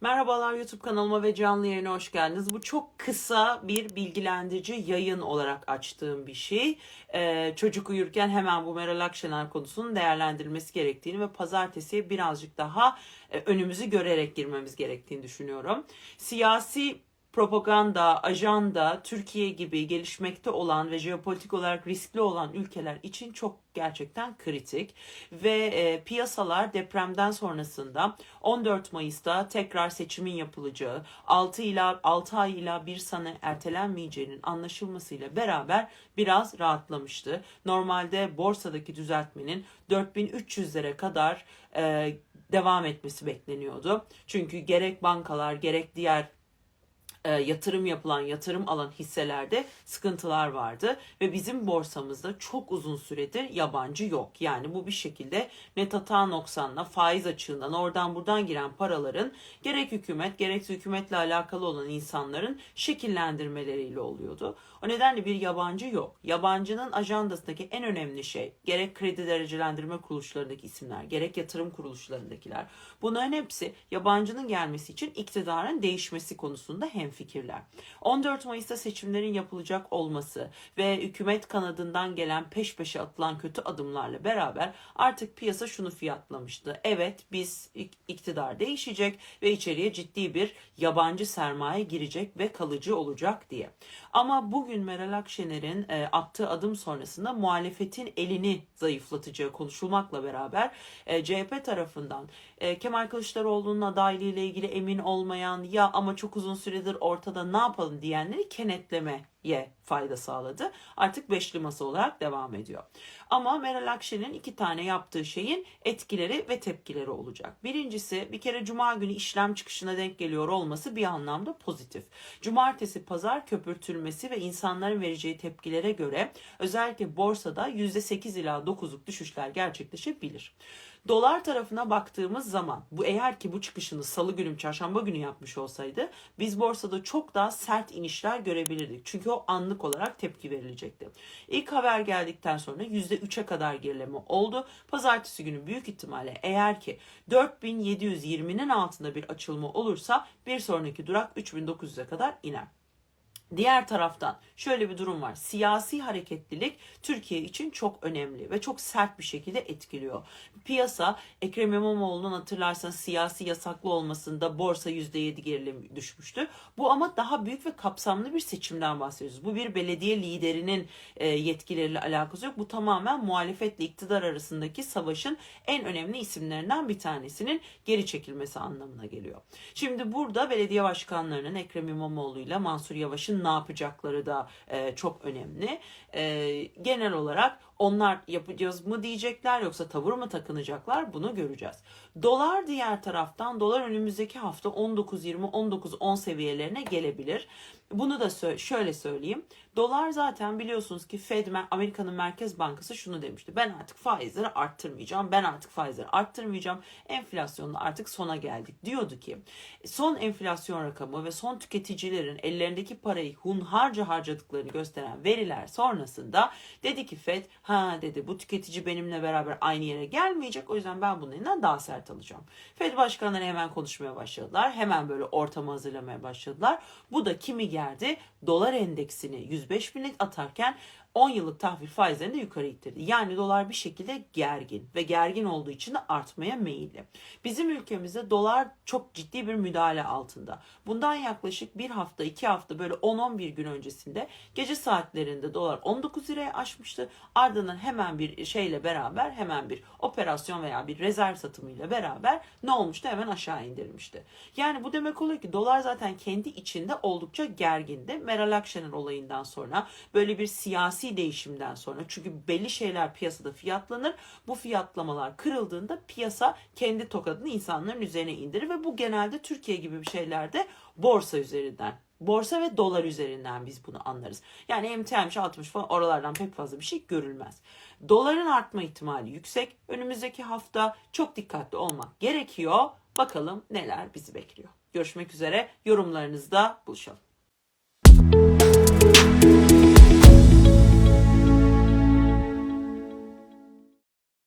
Merhabalar YouTube kanalıma ve canlı yayına hoş geldiniz. Bu çok kısa bir bilgilendirici yayın olarak açtığım bir şey. Ee, çocuk uyurken hemen bu Meral Akşener konusunun değerlendirilmesi gerektiğini ve pazartesiye birazcık daha e, önümüzü görerek girmemiz gerektiğini düşünüyorum. Siyasi propaganda, ajanda, Türkiye gibi gelişmekte olan ve jeopolitik olarak riskli olan ülkeler için çok gerçekten kritik ve e, piyasalar depremden sonrasında 14 Mayıs'ta tekrar seçimin yapılacağı 6 ila 6 ay ila 1 sene ertelenmeyeceğinin anlaşılmasıyla beraber biraz rahatlamıştı. Normalde borsadaki düzeltmenin 4300'lere kadar e, devam etmesi bekleniyordu. Çünkü gerek bankalar gerek diğer e, yatırım yapılan, yatırım alan hisselerde sıkıntılar vardı ve bizim borsamızda çok uzun süredir yabancı yok. Yani bu bir şekilde net hata noksanla, faiz açığından, oradan buradan giren paraların gerek hükümet, gerekse hükümetle alakalı olan insanların şekillendirmeleriyle oluyordu. O nedenle bir yabancı yok. Yabancının ajandasındaki en önemli şey gerek kredi derecelendirme kuruluşlarındaki isimler, gerek yatırım kuruluşlarındakiler. Bunların hepsi yabancının gelmesi için iktidarın değişmesi konusunda hemfikirler. 14 Mayıs'ta seçimlerin yapılacak olması ve hükümet kanadından gelen peş peşe atılan kötü adımlarla beraber artık piyasa şunu fiyatlamıştı. Evet biz iktidar değişecek ve içeriye ciddi bir yabancı sermaye girecek ve kalıcı olacak diye. Ama bugün Meral Akşener'in e, attığı adım sonrasında muhalefetin elini zayıflatacağı konuşulmakla beraber e, CHP tarafından e, Kemal Kılıçdaroğlu'nun adaylığı ile ilgili emin olmayan ya ama çok uzun süredir ortada ne yapalım diyenleri kenetlemeye fayda sağladı. Artık beşli masa olarak devam ediyor. Ama Meral Akşener'in iki tane yaptığı şeyin etkileri ve tepkileri olacak. Birincisi bir kere cuma günü işlem çıkışına denk geliyor olması bir anlamda pozitif. Cumartesi pazar köpürtülmesi ve insanların vereceği tepkilere göre özellikle borsada %8 ila 9'luk düşüşler gerçekleşebilir. Dolar tarafına baktığımız zaman bu eğer ki bu çıkışını salı günü çarşamba günü yapmış olsaydı biz borsada çok daha sert inişler görebilirdik. Çünkü o anlık olarak tepki verilecekti. İlk haber geldikten sonra %3'e kadar gerileme oldu. Pazartesi günü büyük ihtimalle eğer ki 4720'nin altında bir açılma olursa bir sonraki durak 3900'e kadar iner. Diğer taraftan şöyle bir durum var. Siyasi hareketlilik Türkiye için çok önemli ve çok sert bir şekilde etkiliyor. Piyasa Ekrem İmamoğlu'nun hatırlarsanız siyasi yasaklı olmasında borsa %7 gerilim düşmüştü. Bu ama daha büyük ve kapsamlı bir seçimden bahsediyoruz. Bu bir belediye liderinin e, yetkileriyle alakası yok. Bu tamamen muhalefetle iktidar arasındaki savaşın en önemli isimlerinden bir tanesinin geri çekilmesi anlamına geliyor. Şimdi burada belediye başkanlarının Ekrem İmamoğlu ile Mansur Yavaş'ın ne yapacakları da e, çok önemli. E, genel olarak onlar yapacağız mı diyecekler yoksa tavır mı takınacaklar bunu göreceğiz. Dolar diğer taraftan dolar önümüzdeki hafta 19.20 19.10 seviyelerine gelebilir. Bunu da şöyle söyleyeyim. Dolar zaten biliyorsunuz ki Fed Amerika'nın Merkez Bankası şunu demişti. Ben artık faizleri arttırmayacağım. Ben artık faizleri arttırmayacağım. Enflasyonda artık sona geldik diyordu ki. Son enflasyon rakamı ve son tüketicilerin ellerindeki parayı hunharca harcadıklarını gösteren veriler sonrasında dedi ki Fed ha dedi bu tüketici benimle beraber aynı yere gelmeyecek. O yüzden ben bunun elinden daha sert alacağım. Fed başkanları hemen konuşmaya başladılar. Hemen böyle ortamı hazırlamaya başladılar. Bu da kimi geldi? Dolar endeksini 105 binlik atarken 10 yıllık tahvil faizlerini de yukarı ittirdi. Yani dolar bir şekilde gergin ve gergin olduğu için de artmaya meyilli. Bizim ülkemizde dolar çok ciddi bir müdahale altında. Bundan yaklaşık bir hafta iki hafta böyle 10-11 gün öncesinde gece saatlerinde dolar 19 liraya aşmıştı. Ardından hemen bir şeyle beraber hemen bir operasyon veya bir rezerv satımıyla beraber ne olmuştu? Hemen aşağı indirilmişti. Yani bu demek oluyor ki dolar zaten kendi içinde oldukça gergindi. Meral Akşener olayından sonra böyle bir siyasi siyasi değişimden sonra çünkü belli şeyler piyasada fiyatlanır. Bu fiyatlamalar kırıldığında piyasa kendi tokadını insanların üzerine indirir ve bu genelde Türkiye gibi bir şeylerde borsa üzerinden Borsa ve dolar üzerinden biz bunu anlarız. Yani emtiaymış 60 falan oralardan pek fazla bir şey görülmez. Doların artma ihtimali yüksek. Önümüzdeki hafta çok dikkatli olmak gerekiyor. Bakalım neler bizi bekliyor. Görüşmek üzere. Yorumlarınızda buluşalım.